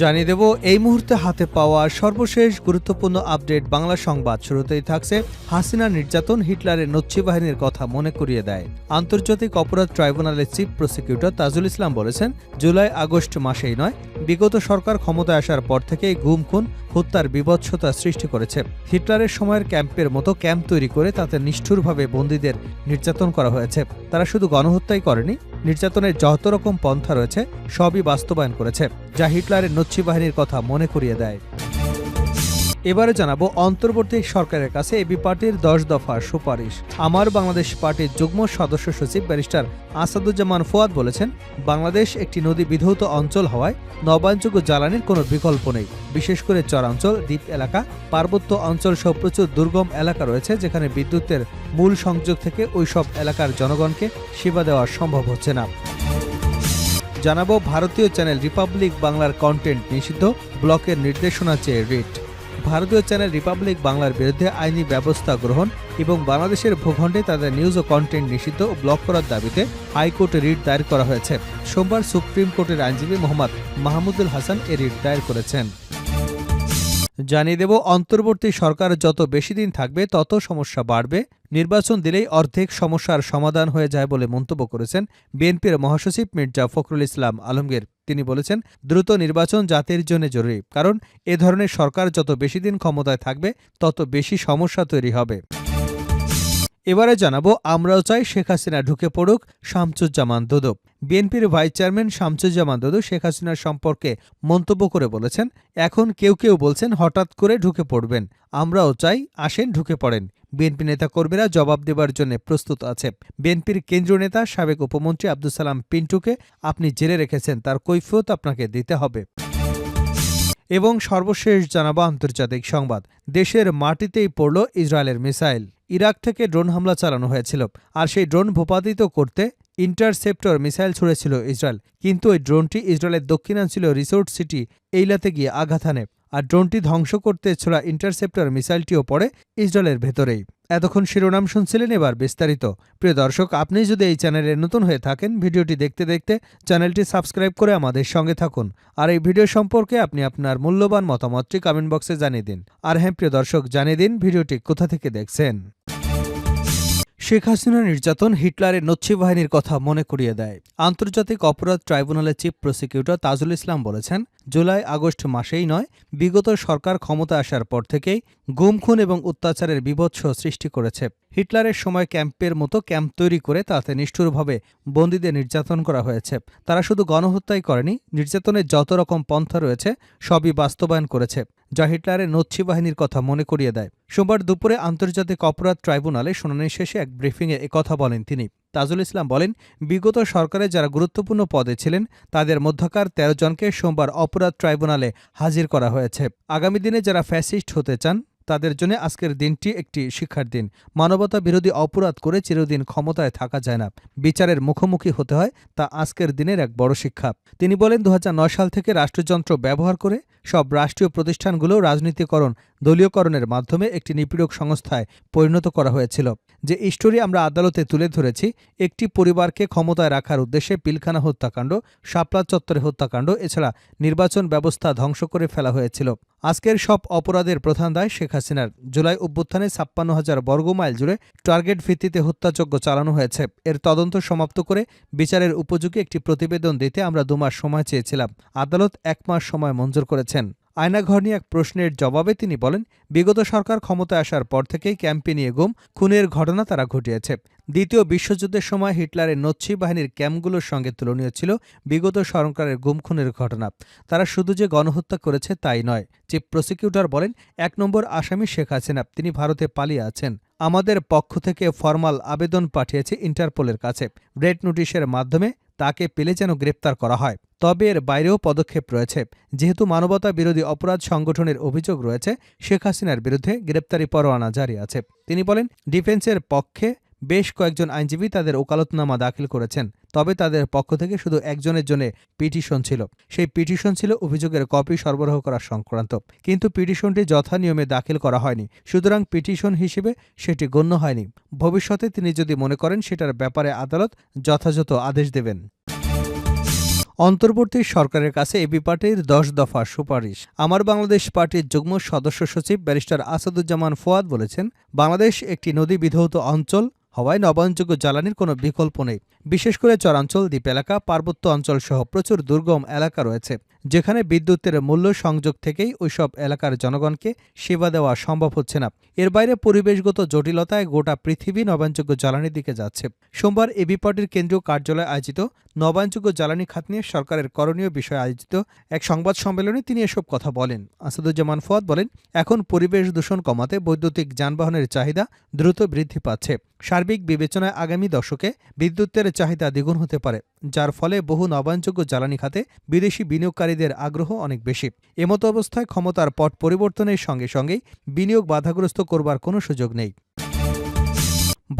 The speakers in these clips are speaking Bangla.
জানিয়ে দেব, এই মুহূর্তে হাতে পাওয়া সর্বশেষ গুরুত্বপূর্ণ আপডেট বাংলা সংবাদ। শুরুতেই থাকছে হাসিনা নির্যাতন, হিটলারের নচ্ছি বাহিনীর কথা মনে করিয়ে দেয়। আন্তর্জাতিক অপরাধ ট্রাইব্যুনালের চিফ প্রসিকিউটর তাজুল ইসলাম বলেছেন, জুলাই আগস্ট মাসেই নয়, বিগত সরকার ক্ষমতায় আসার পর থেকেই গুম, খুন, হত্যার বিভৎসতা সৃষ্টি করেছে। হিটলারের সময়ের ক্যাম্পের মতো ক্যাম্প তৈরি করে তাতে নিষ্ঠুরভাবে বন্দীদের নির্যাতন করা হয়েছে। তারা শুধু গণহত্যাই করেনি নির্যাতনের যত রকম পন্থা রয়েছে, সবই বাস্তবায়ন করেছে, যা হিটলারের নচ্ছি বাহিনীর কথা মনে করিয়ে দেয়। এবারে জানাব অন্তর্বর্তী সরকারের কাছে এবি পার্টির দশ দফা সুপারিশ। আমার বাংলাদেশ পার্টির যুগ্ম সদস্য সচিব ব্যারিস্টার আসাদুজ্জামান ফুয়াদ বলেছেন, বাংলাদেশ একটি নদী বিধৌত অঞ্চল হওয়ায় নবায়নযোগ্য জ্বালানির কোনো বিকল্প নেই। বিশেষ করে চরাঞ্চল, দ্বীপ এলাকা, পার্বত্য অঞ্চল সহ প্রচুর দুর্গম এলাকা রয়েছে যেখানে বিদ্যুতের মূল সংযোগ থেকে ওইসব এলাকার জনগণকে সেবা দেওয়া সম্ভব হচ্ছে না। জানাব ভারতীয় চ্যানেল রিপাবলিক বাংলার কন্টেন্ট নিষিদ্ধ, ব্লকের নির্দেশনা চেয়ে রিট। ভারতীয় চ্যানেল রিপাবলিক বাংলার বিরুদ্ধে আইনি ব্যবস্থা গ্রহণ এবং বাংলাদেশের ভূখণ্ডে তাদের নিউজ ও কন্টেন্ট নিষিদ্ধ ও ব্লক করার দাবিতে হাইকোর্টে রিট দায়ের করা হয়েছে। সোমবার সুপ্রিম কোর্টের আইনজীবী মোহাম্মদ মাহমুদুল হাসান এ রিট দায়ের করেছেন। জানিয়ে দেব, অন্তর্বর্তী সরকার যত বেশি দিন থাকবে, তত সমস্যা বাড়বে। নির্বাচন দিলেই অর্ধেক সমস্যার সমাধান হয়ে যায় বলে মন্তব্য করেছেন বিএনপির মহাসচিব মির্জা ফখরুল ইসলাম আলমগীর। তিনি বলেছেন, দ্রুত নির্বাচন জাতির জন্য জরুরি, কারণ এ ধরনের সরকার যত বেশি দিন ক্ষমতায় থাকবে, তত বেশি সমস্যা তৈরি হবে। এবারে জানাব, আমরাও চাই শেখ হাসিনা ঢুকে পড়ুক, শামসুজ্জামান দুদু। বিএনপির ভাইস চেয়ারম্যান শামসুজ্জামান দুদু শেখ হাসিনার সম্পর্কে মন্তব্য করে বলেছেন, এখন কেউ কেউ বলছেন হঠাৎ করে ঢুকে পড়বেন। আমরাও চাই আসেন ঢুকে পড়েন। বিএনপি নেতাকর্মীরা জবাব দেবার জন্য প্রস্তুত আছে। বিএনপির কেন্দ্রীয় নেতা, সাবেক উপমন্ত্রী আব্দুল সালাম পিন্টুকে আপনি জেলে রেখেছেন, তার কৈফিয়ত আপনাকে দিতে হবে। এবং সর্বশেষ জানাব আন্তর্জাতিক সংবাদ, দেশের মাটিতেই পড়ল ইসরায়েলের মিসাইল। ইরাক থেকে ড্রোন হামলা চালানো হয়েছিল, আর সেই ড্রোন ভূপাতিত করতে ইন্টারসেপ্টর মিসাইল ছুড়েছিল ইসরায়েল। কিন্তু ওই ড্রোনটি ইসরায়েলের দক্ষিণাঞ্চলীয় রিসোর্ট সিটি এইলাতে গিয়ে আঘাত হানে, আর ড্রোনটি ধ্বংস করতে ছোড়া ইন্টারসেপ্টর মিসাইলটিও পড়ে ইসরায়েলের ভেতরেই। এতক্ষণ শিরোনাম শুনছিলেন এবার বিস্তারিত। প্রিয় দর্শক, আপনি যদি এই চ্যানেলে নতুন হয়ে থাকেন, ভিডিওটি দেখতে দেখতে চ্যানেলটি সাবস্ক্রাইব করে আমাদের সঙ্গে থাকুন, আর এই ভিডিও সম্পর্কে আপনি আপনার মূল্যবান মতামতটি কমেন্ট বক্সে জানিয়ে দিন। আর হ্যাঁ প্রিয় দর্শক, জানিয়ে দিন ভিডিওটি কোথা থেকে দেখছেন। শেখ হাসিনার নির্যাতন হিটলারের নচ্ছি বাহিনীর কথা মনে করিয়ে দেয়। আন্তর্জাতিক অপরাধ ট্রাইব্যুনালের চিফ প্রসিকিউটর তাজুল ইসলাম বলেছেন জুলাই আগস্ট মাসেই নয়, বিগত সরকার ক্ষমতা আসার পর থেকেই গুম খুন এবং অত্যাচারের বিভৎস সৃষ্টি করেছে। হিটলারের সময় ক্যাম্পের মতো ক্যাম্প তৈরি করে তাতে নিষ্ঠুরভাবে বন্দীদের নির্যাতন করা হয়েছে। তারা শুধু গণহত্যাই করেনি নির্যাতনের যত রকম পন্থা রয়েছে, সবই বাস্তবায়ন করেছে, যা হিটলারের নচ্ছি বাহিনীর কথা মনে করিয়ে দেয়। সোমবার দুপুরে আন্তর্জাতিক অপরাধ ট্রাইব্যুনালে শুনানি শেষে এক ব্রিফিংয়ে একথা বলেন তিনি। তাজুল ইসলাম বলেন, বিগত সরকারে যারা গুরুত্বপূর্ণ পদে ছিলেন, তাদের মধ্যকার তেরো জনকে সোমবার অপরাধ ট্রাইব্যুনালে হাজির করা হয়েছে। আগামী দিনে যারা ফ্যাসিস্ট হতে চান, তাদের জন্য আজকের দিনটি একটি শিক্ষার দিন। মানবতা বিরোধী অপরাধ করে চিরদিন ক্ষমতায় থাকা যায় না। বিচারের মুখোমুখি হতে হয় তা আজকের দিনের এক বড় শিক্ষা। তিনি বলেন দু হাজার নয় সাল থেকে রাষ্ট্রযন্ত্র ব্যবহার করে সব রাষ্ট্রীয় প্রতিষ্ঠানগুলো রাজনীতিকরণ দলীয়করণের মাধ্যমে একটি নিপীড়ক সংস্থায় পরিণত করা হয়েছিল, যে স্টোরি আমরা আদালতে তুলে ধরেছি, একটি পরিবারকে ক্ষমতায় রাখার উদ্দেশ্যে পিলখানা হত্যাকাণ্ড, শাপলা চত্বরে হত্যাকাণ্ড, এছাড়া নির্বাচন ব্যবস্থা ধ্বংস করে ফেলা হয়েছিল। আজকের সব অপরাধের প্রধান দায় শেখ হাসিনার। জুলাই অভ্যুত্থানে ছাপ্পান্ন হাজার বর্গমাইল জুড়ে টার্গেট ভিত্তিতে হত্যাযজ্ঞ চালানো হয়েছে। এর তদন্ত সমাপ্ত করে বিচারের উপযোগী একটি প্রতিবেদন দিতে আমরা দুমাস সময় চেয়েছিলাম। আদালত এক মাস সময় মঞ্জুর করেছেন। আয়নাঘর নিয়ে এক প্রশ্নের জবাবে তিনি বলেন, বিগত সরকার ক্ষমতায় আসার পর থেকেই ক্যাম্পে নিয়ে গুম, খুনের ঘটনা তারা ঘটিয়েছে। দ্বিতীয় বিশ্বযুদ্ধের সময় হিটলারের নচ্ছি বাহিনীর ক্যাম্পগুলোর সঙ্গে তুলনীয় ছিল বিগত সরকারের গুম খুনের ঘটনা। তারা শুধু যে গণহত্যা করেছে তাই নয়, চিফ প্রসিকিউটর বলেন, এক নম্বর আসামি শেখ হাসিনা, তিনি ভারতে পালিয়ে আছেন। আমাদের পক্ষ থেকে ফরমাল আবেদন পাঠিয়েছে ইন্টারপোলের কাছে। রেড নোটিশের মাধ্যমে তাকে পেলে যেন গ্রেপ্তার করা হয়। তবে এর বাইরেও পদক্ষেপ রয়েছে। যেহেতু মানবতা বিরোধী অপরাধ সংগঠনের অভিযোগ রয়েছে, শেখ হাসিনার বিরুদ্ধে গ্রেপ্তারি পরোয়ানা জারি আছে। তিনি বলেন, ডিফেন্সের পক্ষে বেশ কয়েকজন আইনজীবী তাদের ওকালতনামা দাখিল করেছেন, তবে তাদের পক্ষ থেকে শুধু একজনের জন্য পিটিশন ছিল। সেই পিটিশন ছিল অভিযোগের কপি সরবরাহ করা সংক্রান্ত, কিন্তু পিটিশনটি যথানিয়মে দাখিল করা হয়নি। সুতরাং পিটিশন হিসেবে সেটি গণ্য হয়নি। ভবিষ্যতে তিনি যদি মনে করেন সেটার ব্যাপারে আদালত যথাযথ আদেশ দেবেন। অন্তর্বর্তী সরকারের কাছে এবি পার্টির দশ দফা সুপারিশ। আমার বাংলাদেশ পার্টির যুগ্ম সদস্য সচিব ব্যারিস্টার আসাদুজ্জামান ফোয়াদ বলেছেন, বাংলাদেশ একটি নদী বিধৌত অঞ্চল হওয়ায় নবায়নযোগ্য জ্বালানির কোনো বিকল্প নেই। বিশেষ করে চরাঞ্চল, দ্বীপ এলাকা, পার্বত্য অঞ্চল সহ প্রচুর দুর্গম এলাকা রয়েছে, যেখানে বিদ্যুতের মূল্য সংযোগ থেকেই ওইসব এলাকার জনগণকে সেবা দেওয়া সম্ভব হচ্ছে না। এর বাইরে পরিবেশগত জটিলতায় গোটা পৃথিবী নবায়নযোগ্য জ্বালানির দিকে যাচ্ছে। সোমবার এবি পার্টির কেন্দ্রীয় কার্যালয়ে আয়োজিত নবায়নযোগ্য জ্বালানি খাত নিয়ে সরকারের করণীয় বিষয়ে আয়োজিত এক সংবাদ সম্মেলনে তিনি এসব কথা বলেন। আসাদুজ্জামান ফোয়াদ বলেন, এখন পরিবেশ দূষণ কমাতে বৈদ্যুতিক যানবাহনের চাহিদা দ্রুত বৃদ্ধি পাচ্ছে। সার্বিক বিবেচনায় আগামী দশকে বিদ্যুতের চাহিদা দ্বিগুণ হতে পারে, যার ফলে বহু নবায়নযোগ্য জ্বালানি খাতে বিদেশি বিনিয়োগকারীদের আগ্রহ অনেক বেশি। এমতো অবস্থায় ক্ষমতার পট পরিবর্তনের সঙ্গে সঙ্গেই বিনিয়োগ বাধাগ্রস্ত করবার কোনো সুযোগ নেই।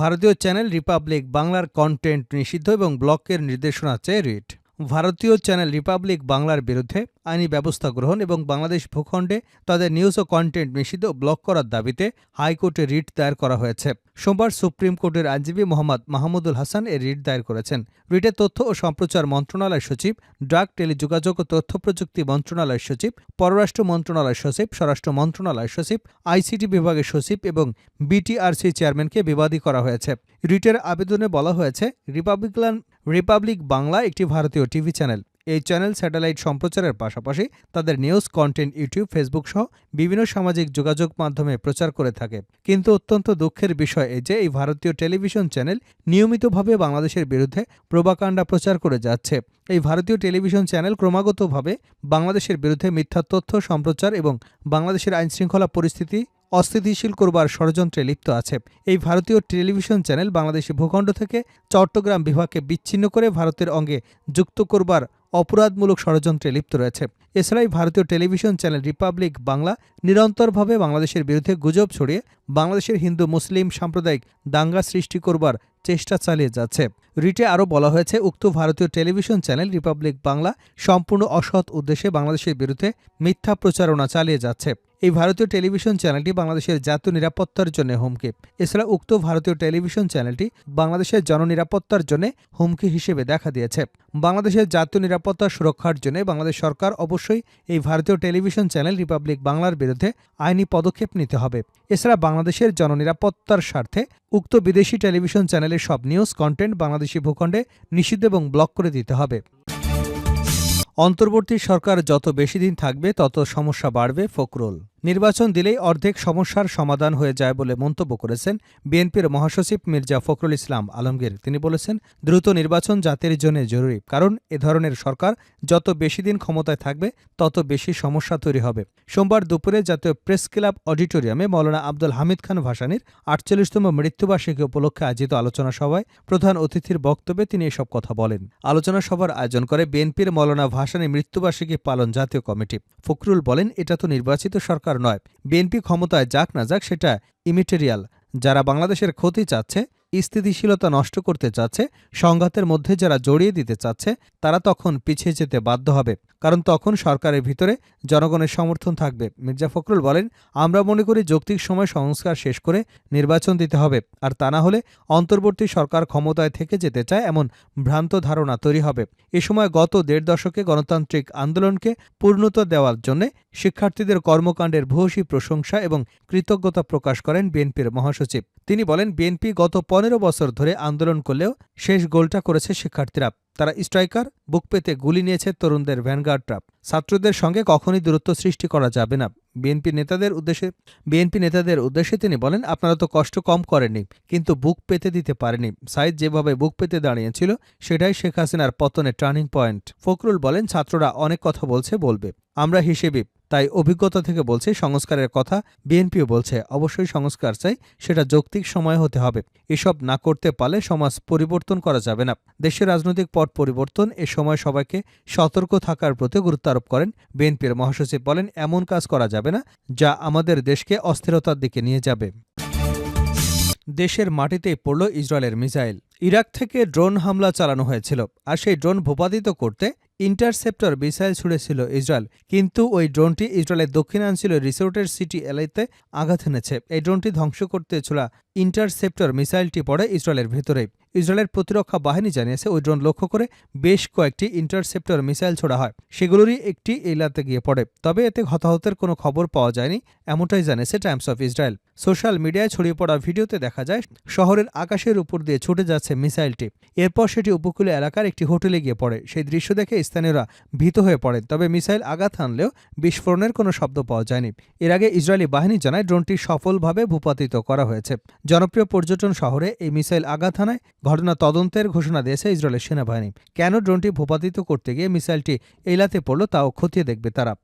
ভারতীয় চ্যানেল রিপাবলিক বাংলার কন্টেন্ট নিষিদ্ধ এবং ব্লকের নির্দেশনা চেয়ে রিট। ভারতীয় চ্যানেল রিপাবলিক বাংলার বিরুদ্ধে আইনি ব্যবস্থা গ্রহণ এবং বাংলাদেশ ভূখণ্ডে তাদের নিউজ ও কন্টেন্ট নিষিদ্ধ ব্লক করার দাবিতে হাইকোর্টে রিট দায়ের করা হয়েছে। সোমবার সুপ্রিম কোর্টের আইনজীবী মোহাম্মদ মাহমুদুল হাসান এ রিট দায়ের করেছেন। রিটে তথ্য ও সম্প্রচার মন্ত্রণালয় সচিব ড্রাগ টেলিযোগাযোগ ও তথ্য প্রযুক্তি মন্ত্রণালয় সচিব, পররাষ্ট্র মন্ত্রণালয় সচিব, স্বরাষ্ট্র মন্ত্রণালয় সচিব, আইসিটি বিভাগের সচিব এবং বিটিআরসি চেয়ারম্যানকে বিবাদী করা হয়েছে। রিটের আবেদনে বলা হয়েছে রিপাবলিকান রিপাবলিক বাংলা একটি ভারতীয় টিভি চ্যানেল। এই চ্যানেল স্যাটেলাইট সম্প্রচারের পাশাপাশি তাদের নিউজ, কন্টেন্ট, ইউটিউব, ফেসবুক সহ বিভিন্ন সামাজিক যোগাযোগ মাধ্যমে প্রচার করে থাকে। কিন্তু অত্যন্ত দুঃখের বিষয় এই যে, এই ভারতীয় টেলিভিশন চ্যানেল নিয়মিতভাবে বাংলাদেশের বিরুদ্ধে প্রবাকাণ্ডা প্রচার করে যাচ্ছে। এই ভারতীয় টেলিভিশন চ্যানেল ক্রমাগতভাবে বাংলাদেশের বিরুদ্ধে মিথ্যা তথ্য সম্প্রচার এবং বাংলাদেশের আইনশৃঙ্খলা পরিস্থিতি অস্থিতিশীল করবার ষড়যন্ত্রে লিপ্ত আছে। এই ভারতীয় টেলিভিশন চ্যানেল বাংলাদেশি ভূখণ্ড থেকে চট্টগ্রাম বিভাগকে বিচ্ছিন্ন করে ভারতের অঙ্গে যুক্ত করবার অপরাধমূলক ষড়যন্ত্রে লিপ্ত রয়েছে। এছাড়াই ভারতীয় টেলিভিশন চ্যানেল রিপাবলিক বাংলা নিরন্তরভাবে বাংলাদেশের বিরুদ্ধে গুজব ছড়িয়ে বাংলাদেশের হিন্দু মুসলিম সাম্প্রদায়িক দাঙ্গা সৃষ্টি করবার চেষ্টা চালিয়ে যাচ্ছে। রিটে আরও বলা হয়েছে, উক্ত ভারতীয় টেলিভিশন চ্যানেল রিপাবলিক বাংলা সম্পূর্ণ অসৎ উদ্দেশ্যে বাংলাদেশের বিরুদ্ধে মিথ্যা প্রচারণা চালিয়ে যাচ্ছে। এই ভারতীয় টেলিভিশন চ্যানেলটি বাংলাদেশের জাতীয় নিরাপত্তার জন্য হুমকি। এছাড়া উক্ত ভারতীয় টেলিভিশন চ্যানেলটি বাংলাদেশের জননিরাপত্তার জন্য হুমকি হিসেবে দেখা দিয়েছে। বাংলাদেশের জাতীয় নিরাপত্তা সুরক্ষার জন্য বাংলাদেশ সরকার অবশ্যই এই ভারতীয় টেলিভিশন চ্যানেল রিপাবলিক বাংলার বিরুদ্ধে আইনি পদক্ষেপ নিতে হবে। এছাড়া বাংলাদেশের জননিরাপত্তার স্বার্থে উক্ত বিদেশি টেলিভিশন চ্যানেলের সব নিউজ, কন্টেন্ট বাংলাদেশি ভূখণ্ডে নিষিদ্ধ এবং ব্লক করে দিতে হবে। অন্তর্বর্তী সরকার যত বেশি দিন থাকবে, তত সমস্যা বাড়বে ফখরুল। নির্বাচন দিলেই অর্ধেক সমস্যার সমাধান হয়ে যায় বলে মন্তব্য করেছেন বিএনপির মহাসচিব মির্জা ফখরুল ইসলাম আলমগীর। তিনি বলেছেন, দ্রুত নির্বাচন জাতির জন্য জরুরি, কারণ এ ধরনের সরকার যত বেশি দিন ক্ষমতায় থাকবে, তত বেশি সমস্যা তৈরি হবে। সোমবার দুপুরে জাতীয় প্রেস ক্লাব অডিটোরিয়ামে মৌলানা আব্দুল হামিদ খান ভাসানির আটচল্লিশতম মৃত্যুবার্ষিকী উপলক্ষে আয়োজিত আলোচনা সভায় প্রধান অতিথির বক্তব্যে তিনি এসব কথা বলেন। আলোচনা সভার আয়োজন করে বিএনপির মৌলানা ভাসানী মৃত্যুবার্ষিকী পালন জাতীয় কমিটি। ফখরুল বলেন, এটা তো নির্বাচিত সরকার নয়, বিএনপি ক্ষমতায় যাক না যাক সেটা ইমিটেরিয়াল যারা বাংলাদেশের ক্ষতি চাচ্ছে, স্থিতিশীলতা নষ্ট করতে চাচ্ছে, সংঘাতের মধ্যে যারা জড়িয়ে দিতে চাচ্ছে, তারা তখন পিছিয়ে যেতে বাধ্য হবে। কারণ তখন সরকারের ভিতরে জনগণের সমর্থন থাকবে। মির্জা ফখরুল বলেন, আমরা মনে করি যৌক্তিক সময় সংস্কার শেষ করে নির্বাচন দিতে হবে। আর তা না হলে অন্তর্বর্তী সরকার ক্ষমতায় থেকে যেতে চায় এমন ভ্রান্ত ধারণা তৈরি হবে। এ সময় গত দেড় দশকে গণতান্ত্রিক আন্দোলনকে পূর্ণতা দেওয়ার জন্য শিক্ষার্থীদের কর্মকাণ্ডের ভূয়সী প্রশংসা এবং কৃতজ্ঞতা প্রকাশ করেন বিএনপির মহাসচিব। তিনি বলেন, বিএনপি গত পনেরো বছর ধরে আন্দোলন করলেও শেষ গোলটা করেছে শিক্ষার্থীরা। তারা স্ট্রাইকার, বুক পেতে গুলি নিয়েছে তরুণদের ভ্যানগার্ডরা। ছাত্রদের সঙ্গে কখনই দূরত্ব সৃষ্টি করা যাবে না। বিএনপি নেতাদের উদ্দেশ্যে, বিএনপি নেতাদের উদ্দেশ্যে তিনি বলেন, আপনারা তো কষ্ট কম করেননি, কিন্তু বুক পেতে দিতে পারেনি সাইদ যেভাবে বুক পেতে দাঁড়িয়েছিল, সেটাই শেখ হাসিনার পতনের টার্নিং পয়েন্ট। ফখরুল বলেন, ছাত্ররা অনেক কথা বলছে, বলবে। আমরা হিসেবে তাই অভিজ্ঞতা থেকে বলছে, সংস্কারের কথা বিএনপিও বলছে, অবশ্যই সংস্কার চাই, সেটা যৌক্তিক সময় হতে হবে। এসব না করতে পারলে সমাজ পরিবর্তন করা যাবে না। দেশের রাজনৈতিক পট পরিবর্তন, এ সময় সবাইকে সতর্ক থাকার প্রতি গুরুত্ব আরোপ করেন। বিএনপির মহাসচিব বলেন, এমন কাজ করা যাবে না, যা আমাদের দেশকে অস্থিরতার দিকে নিয়ে যাবে। দেশের মাটিতেই পড়ল ইসরায়েলের মিসাইল। ইরাক থেকে ড্রোন হামলা চালানো হয়েছিল, আর সেই ড্রোন ভূপাতিত করতে ইন্টারসেপ্টর মিসাইল ছুড়েছিল ইসরায়েল, কিন্তু ওই ড্রোনটি ইসরায়েলের দক্ষিণাঞ্চলীয় রিসোর্টের সিটি এলাইতে আঘাত এনেছে। এই ড্রোনটি ধ্বংস করতে ছোড়া ইন্টারসেপ্টর মিসাইলটি পড়ে ইসরায়েলের ভেতরে ইসরায়েলের প্রতিরক্ষা বাহিনী জানিয়েছে, ওই ড্রোন লক্ষ্য করে বেশ কয়েকটি ইন্টারসেপ্টর মিসাইল ছোড়া হয়, সেগুলোরই একটি এলাতে গিয়ে পড়ে। তবে এতে হতাহতের কোনো খবর পাওয়া যায়নি, এমনটাই জানিয়েছে টাইমস অফ ইসরায়েল। সোশ্যাল মিডিয়ায় ছড়িয়ে পড়া ভিডিওতে দেখা যায়, শহরের আকাশের উপর দিয়ে ছুটে যাচ্ছে মিসাইলটি। এরপর সেটি উপকূলীয় এলাকার একটি হোটেলে গিয়ে পড়ে। সেই দৃশ্য দেখে স্থানীয়রা ভীত হয়ে পড়ে তবে মিসাইল আঘাত হানলেও বিস্ফোরণের কোনো শব্দ পাওয়া যায়নি। এর আগে ইসরায়েলি বাহিনী জানায়, ড্রোনটি সফলভাবে ভূপাতিত করা হয়েছে। জনপ্রিয় পর্যটন শহরে এই মিসাইল আঘাত হানায় ঘটনা তদন্তের ঘোষণা দিয়েছে ইসরায়েলের সেনাবাহিনী। কেন ড্রোনটি ভূপাতিত করতে গিয়ে মিসাইলটি এলাতে পড়ল তাও খতিয়ে দেখবে তারা।